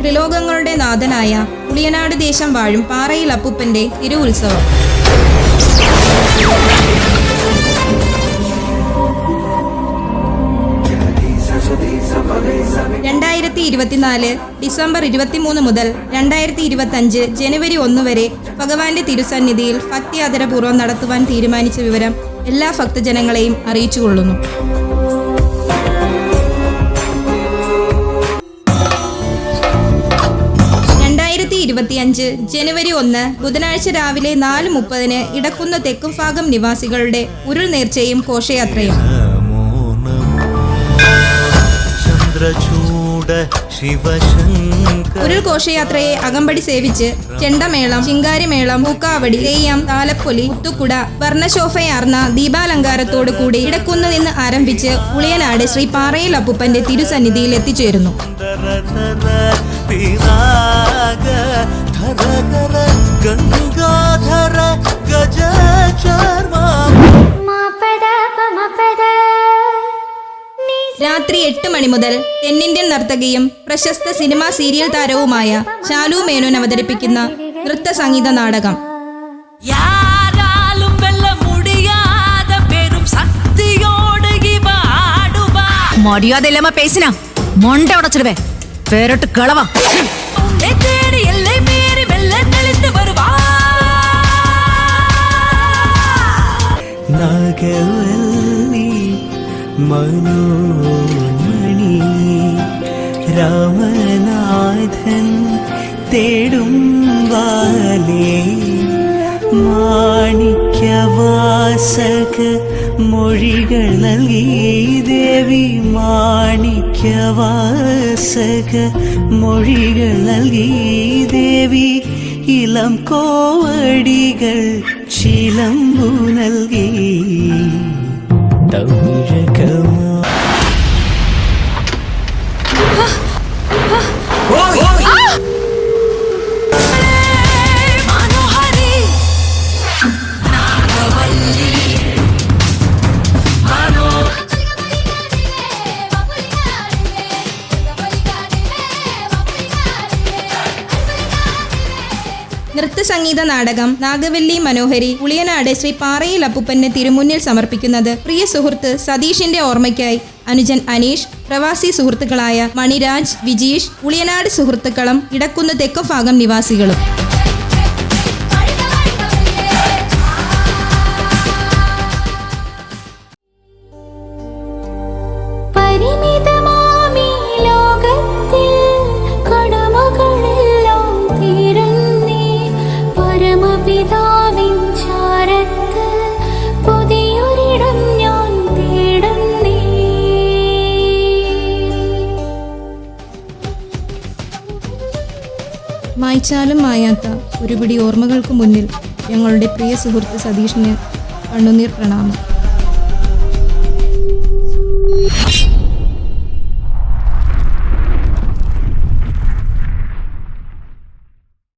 ത്രിലോകങ്ങളുടെ നാഥനായ പുളിയനാട് ദേശം വാഴും പാറയിൽ അപ്പുപ്പന്റെ തിരുവുത്സവം. ഇരുപത്തിനാല് ഡിസംബർ ഇരുപത്തിമൂന്ന് മുതൽ രണ്ടായിരത്തി ഇരുപത്തഞ്ച് ജനുവരി ഒന്ന് വരെ ഭഗവാന്റെ തിരുസന്നിധിയിൽ ഭക്തിയാദരപൂർവം നടത്തുവാൻ തീരുമാനിച്ച വിവരം എല്ലാ ഭക്തജനങ്ങളെയും അറിയിച്ചുകൊള്ളുന്നു ഇരുപത്തിയഞ്ച് ജനുവരി ഒന്ന് ബുധനാഴ്ച രാവിലെ നാല് മുപ്പതിന് ഇടക്കുന്ന തെക്കും ഭാഗം നിവാസികളുടെ ഉരുൾ നേർച്ചയും ഘോഷയാത്രയും ഉരുൾ ഘോഷയാത്രയെ അകമ്പടി സേവിച്ച് ചെണ്ടമേളം ചിങ്കാരിമേളം പൂക്കാവടി തെയ്യം താലപ്പൊലി മുത്തുക്കുട വർണശോഭയാർന്ന ദീപാലങ്കാരത്തോടു കൂടി ഇടക്കുന്ന് നിന്ന് ആരംഭിച്ച് ഉളിയനാട് ശ്രീ പാറയിൽ അപ്പുപ്പന്റെ തിരുസന്നിധിയിൽ എത്തിച്ചേരുന്നു. ധര എട്ട് മണി മുതൽ തെന്നിന്ത്യൻ നർത്തകിയും പ്രശസ്ത സിനിമാ സീരിയൽ താരവുമായ ശാലു മേനോൻ അവതരിപ്പിക്കുന്ന നൃത്ത സംഗീത നാടകം മടിയാതെ മനോന്മണി രാമനാഥൻ തേടും വാലേ മാണിക്യവാസക മൊഴികൾ നൽകി ദേവി മാണിക്യവാസക മൊഴികൾ നൽകി ദേവി ഇളം കോവടികൾ ചിലമ്പു നൽകി. Tão mira cama നൃത്ത സംഗീത നാടകം നാഗവല്ലി മനോഹരി പുളിയനാട് ശ്രീ പാറയിൽ അപ്പുപ്പന്റെ തിരുമുന്നിൽ സമർപ്പിക്കുന്നത് പ്രിയ സുഹൃത്ത് സതീഷിന്റെ ഓർമ്മയ്ക്കായി അനുജൻ അനീഷ് പ്രവാസി സുഹൃത്തുക്കളായ മണിരാജ് വിജീഷ് പുളിയനാട് സുഹൃത്തുക്കളും ഇടക്കുന്ന് തെക്കുഭാഗം നിവാസികളും. പുതിയൊരിടം ഞാൻ മായ്ച്ചാലും മായാത്ത ഒരുപിടി ഓർമ്മകൾക്ക് മുന്നിൽ ഞങ്ങളുടെ പ്രിയ സുഹൃത്ത് സതീഷിന് കണ്ണുനീർ പ്രണാമം.